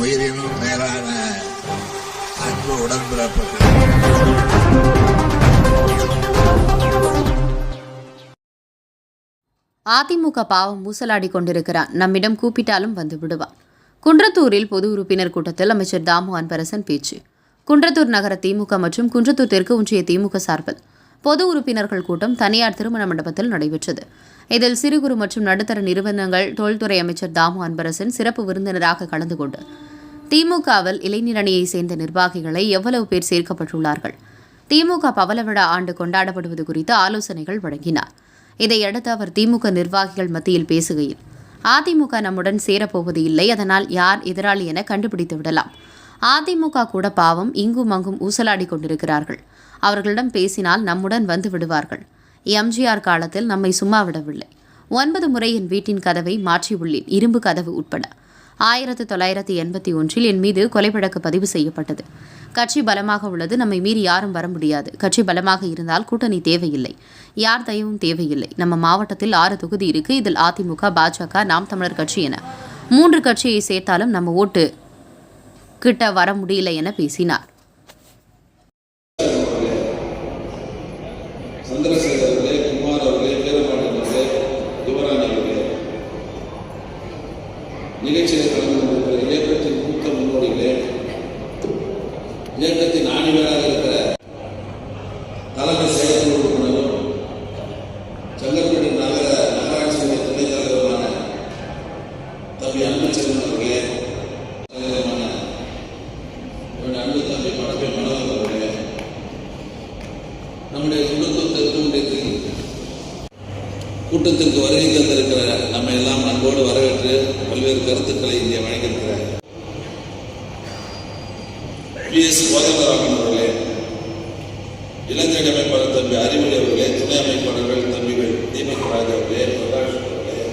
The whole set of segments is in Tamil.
உயிரினும் மேலான அன்பு உடன்பிறப்புகள். அதிமுக பாவம் ஊசலாடி கொண்டிருக்கிறான். நம்மிடம் கூப்பிட்டாலும் வந்து விடுவான். குன்றத்தூரில் பொது உறுப்பினர் கூட்டத்தில் அமைச்சர் தாமு அன்பரசன் பேச்சு. குன்றத்தூர் நகர திமுக மற்றும் குன்றத்தூர் தெற்கு ஒன்றிய திமுக சார்பில் பொது உறுப்பினர்கள் கூட்டம் தனியார் திருமண மண்டபத்தில் நடைபெற்றது. இதில் சிறு குறு மற்றும் நடுத்தர நிறுவனங்கள் தொழில்துறை அமைச்சர் தாமு அன்பரசன் சிறப்பு விருந்தினராக கலந்து கொண்டு திமுகவில் இளைஞர் அணியை சேர்ந்த நிர்வாகிகளை எவ்வளவு பேர் சேர்க்கப்பட்டுள்ளார்கள்? திமுக பவள விழா ஆண்டு கொண்டாடப்படுவது குறித்து ஆலோசனைகள் வழங்கினார். இதையடுத்து அவர் திமுக நிர்வாகிகள் மத்தியில் பேசுகையில் அதிமுக நம்முடன் சேரப்போவது இல்லை அதனால் யார் எதிராளி என கண்டுபிடித்து விடலாம். அதிமுக கூட பாவம் இங்கும் அங்கும் ஊசலாடி கொண்டிருக்கிறார்கள். அவர்களிடம் பேசினால் நம்முடன் வந்து விடுவார்கள். எம்ஜிஆர் காலத்தில் நம்மை சும்மா விடவில்லை. ஒன்பது முறை என் வீட்டின் கதவை மாற்றியுள்ளேன் இரும்பு கதவு உட்பட. ஆயிரத்து தொள்ளாயிரத்தி எண்பத்தி ஒன்றில் என் மீது கொலை வழக்கு பதிவு செய்யப்பட்டது. கட்சி பலமாக உள்ளது. நம்மை மீறி யாரும் வர முடியாது. கட்சி பலமாக இருந்தால் கூட்டணி தேவையில்லை. யார் தயவும் தேவையில்லை. நம்ம மாவட்டத்தில் ஆறு தொகுதி இருக்கு. இதில் அதிமுக பாஜக நாம் தமிழர் கட்சி என. மூன்று கட்சியை சேர்த்தாலும் நம்ம ஓட்டு கிட்ட வர முடியல என பேசினார். நிகழ்ச்சியில் கலந்து கொண்டிருக்கிற இயக்கத்தின் மூத்த முன்னோடிகளே இயக்கத்தின் ஆணிவராக இருக்கிற தலைமை உறுப்பினரும் செங்கல்பட்டு நகர நகராட்சி துணைத் தலைவருமான தம்பி அன்புச்செல்வன் அவர்களே அன்பு தம்பி படத்தை மனதில் அவர்களே நம்முடைய குடும்பத்திற்கும் தெற்குண்டத்தில் கூட்டத்திற்கு வருகை தந்திருக்கிற நம்ம எல்லாம் அன்போடு வரவேற்று பல்வேறு கருத்துக்களை இங்கே வழங்கியிருக்கிறார். பி. எஸ். கோதண்டராமன் அவர்களே இலங்கை அமைப்பாளர் தம்பி அறிவொளி அவர்களே துணை அமைப்பாளர்கள் தம்பிகள் தீபக் ராஜ் அவர்களே பிரகாஷ் அவர்களே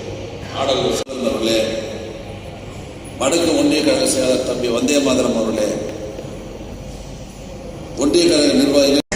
ஆடல் அவர்களே வடக்கு ஒன்றிய கழக செயலாளர் தம்பி வந்தே மாதரம் அவர்களே ஒன்றிய கழக நிர்வாகிகள்